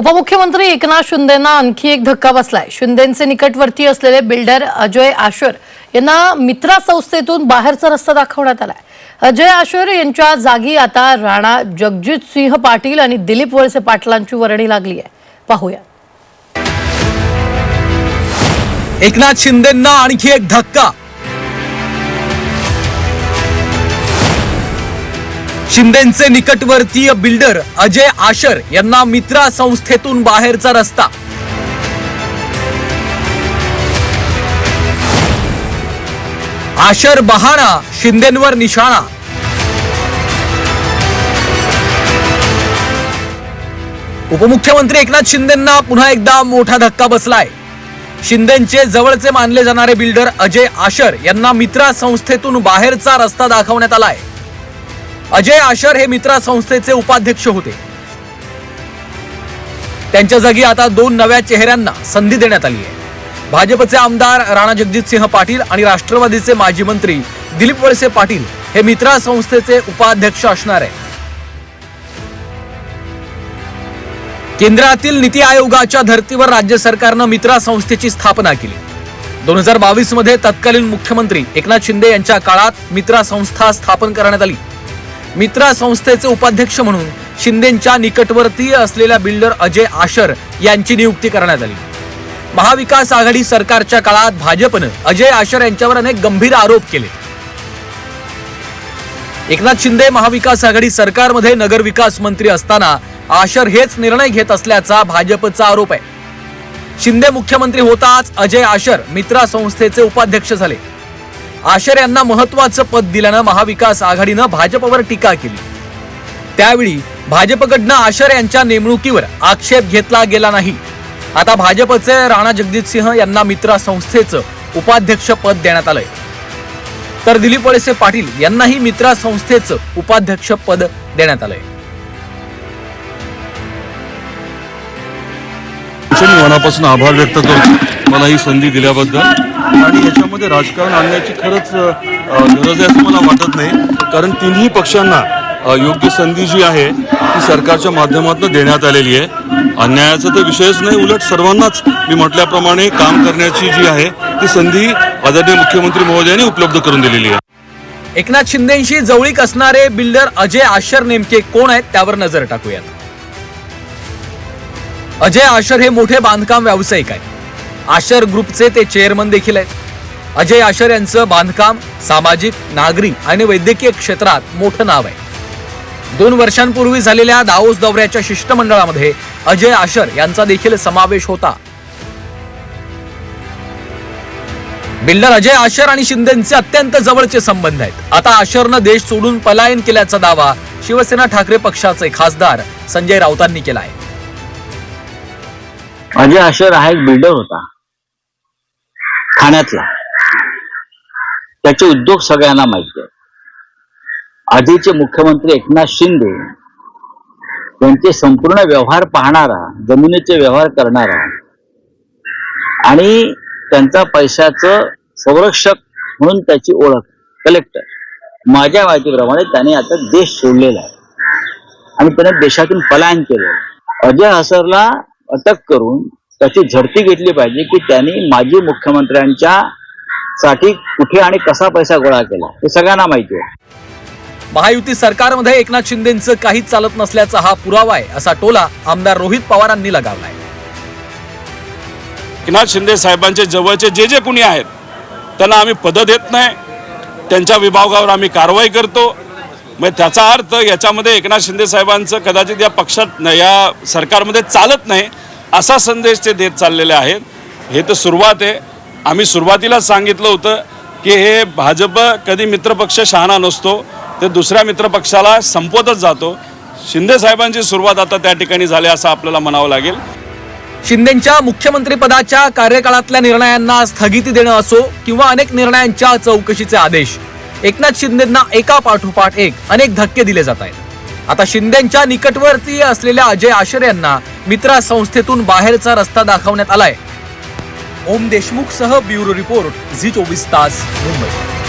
उपमुख्यमंत्री एकनाथ शिंदेना आणखी एक धक्का बसलाय. शिंदेचे निकटवर्ती असलेले बिल्डर अजय आशर यांना मित्रा संस्थेतून बाहेरचा रस्ता दाखवण्यात आलाय. अजय आशर यांच्या जागी आता राणा जगजित सिंह पाटील आणि दिलीप वळसे पाटलांची वर्णी लागली आहे. पाहूया. एकनाथ शिंदेंना आणखी एक धक्का. शिंदेचे निकटवर्तीय बिल्डर अजय आशर यांना मित्रा संस्थेतून बाहेरचा रस्ता. आशर बहाणा शिंदेंवर निशाणा. उपमुख्यमंत्री एकनाथ शिंदेंना पुन्हा एकदा मोठा धक्का बसलाय. शिंदेचे जवळचे मानले जाणारे बिल्डर अजय आशर यांना मित्रा संस्थेतून बाहेरचा रस्ता दाखवण्यात आलाय. अजय आशर हे मित्रा संस्थेचे उपाध्यक्ष होते. त्यांच्या जागी आता दोन नव्या चेहऱ्यांना संधी देण्यात आली आहे. भाजपचे आमदार राणा जगजितसिंह पाटील आणि राष्ट्रवादीचे माजी मंत्री दिलीप वळसे पाटील हे मित्रा संस्थेचे उपाध्यक्ष असणार आहे. केंद्रातील नीती आयोगाच्या धर्तीवर राज्य सरकारनं मित्रा संस्थेची स्थापना केली. दोन हजार बावीसमध्ये तत्कालीन मुख्यमंत्री एकनाथ शिंदे यांच्या काळात मित्रा संस्था स्थापन करण्यात आली. मित्रा संस्थेचे उपाध्यक्ष म्हणून शिंदेच्या निकटवर्तीय असलेल्या बिल्डर अजय आशर यांची नियुक्ती करण्यात आली. महाविकास आघाडी सरकारच्या काळात भाजपनं अजय आशर यांच्यावर अनेक गंभीर आरोप केले. एकनाथ शिंदे महाविकास आघाडी सरकारमध्ये नगरविकास मंत्री असताना आशर हेच निर्णय घेत असल्याचा भाजपचा आरोप आहे. शिंदे मुख्यमंत्री होताच अजय आशर मित्रा संस्थेचे उपाध्यक्ष झाले. आशर यांना महत्वाचं पद दिल्यानं महाविकास आघाडीनं भाजपवर टीका केली. त्यावेळी भाजपकडनं आशर यांच्या नेमणुकीवर आक्षेप घेतला गेला नाही. आता भाजपचे राणा जगजित सिंह यांना मित्रा संस्थेचं उपाध्यक्ष पद देण्यात आलंय. तर दिलीप वळसे पाटील यांनाही मित्रा संस्थेचं उपाध्यक्ष पद देण्यात आलंय. मनापासून आभार व्यक्त करतो. मला ही संधी दिल्याबद्दल. आणि याच्यामध्ये राजकारण आणण्याची खरंच गरज आहे असं मला वाटत नाही. कारण तिन्ही पक्षांना योग्य संधी जी आहे ती सरकारच्या माध्यमातून देण्यात आलेली आहे. अन्यायाचा तर विषयच नाही उलट सर्वांनाच मी म्हटल्याप्रमाणे काम करण्याची जी आहे ती संधी आदरणीय मुख्यमंत्री महोदयांनी उपलब्ध करून दिलेली आहे. एकनाथ शिंदेशी जवळीक असणारे बिल्डर अजय आशर नेमके कोण आहेत त्यावर नजर टाकूयात. अजय आशर हे मोठे बांधकाम व्यावसायिक आहेत. आशर ग्रुपचे ते चेअरमन देखील आहेत. अजय आशर यांचं बांधकाम सामाजिक नागरी आणि वैद्यकीय क्षेत्रात मोठं नाव आहे. दोन वर्षांपूर्वी झालेल्या दाओस दौऱ्याच्या शिष्टमंडळामध्ये अजय आशर यांचा देखील समावेश होता. बिल्डर अजय आशर आणि शिंदेचे अत्यंत जवळचे संबंध आहेत. आता आशरनं देश सोडून पलायन केल्याचा दावा शिवसेना ठाकरे पक्षाचे खासदार संजय राऊतांनी केला आहे. अजय अशर हा एक बिल्डर होता. ठाण्यातला. त्याचे उद्योग सगळ्यांना माहिती आहे. आधीचे मुख्यमंत्री एकनाथ शिंदे यांचे संपूर्ण व्यवहार पाहणारा जमिनीचे व्यवहार करणारा आणि त्यांचा पैशाचं संरक्षक म्हणून त्याची ओळख कलेक्टर माझ्या माहितीप्रमाणे त्याने आता देश सोडलेला आहे. आणि त्याने देशातून पलायन केलं अजय हसरला अटक करून त्याची झडती घेतली पाहिजे की त्यांनी माजी मुख्यमंत्र्यांच्या साठी कुठे आणि कसा पैसा गोळा केला. हे सगळ्यांना माहिती आहे. महायुती सरकारमध्ये एकनाथ शिंदेचं काहीच चालत नसल्याचा हा पुरावा आहे असा टोला आमदार रोहित पवारांनी लगावलाय. एकनाथ शिंदे साहेबांचे जवळचे जे जे कुणी आहेत त्यांना आम्ही पदं देत नाही. त्यांच्या विभागावर आम्ही कारवाई करतो. मग त्याचा अर्थ याच्यामध्ये एकनाथ शिंदे साहेबांचं कदाचित या पक्षात या सरकारमध्ये चालत नाही असा संदेश ते देत चाललेले आहेत. हे तर सुरुवात आहे. आम्ही सुरुवातीलाच सांगितलं होतं की हे भाजप कधी मित्रपक्ष शहाणा नसतो ते दुसऱ्या मित्रपक्षाला संपवतच जातो. शिंदे साहेबांची सुरुवात आता त्या ठिकाणी झाली असं आपल्याला म्हणावं लागेल. शिंदेच्या मुख्यमंत्रीपदाच्या कार्यकाळातल्या निर्णयांना स्थगिती देणं असो किंवा अनेक निर्णयांच्या चौकशीचे आदेश एकनाथ शिंदेना एका पाठोपाठ एक अनेक धक्के दिले जात आहेत. आता शिंदेच्या निकटवर्तीय असलेल्या अजय आशर यांना मित्रा संस्थेतून बाहेरचा रस्ता दाखवण्यात आलाय. ओम देशमुख सह ब्युरो रिपोर्ट झी चोवीस तास मुंबई.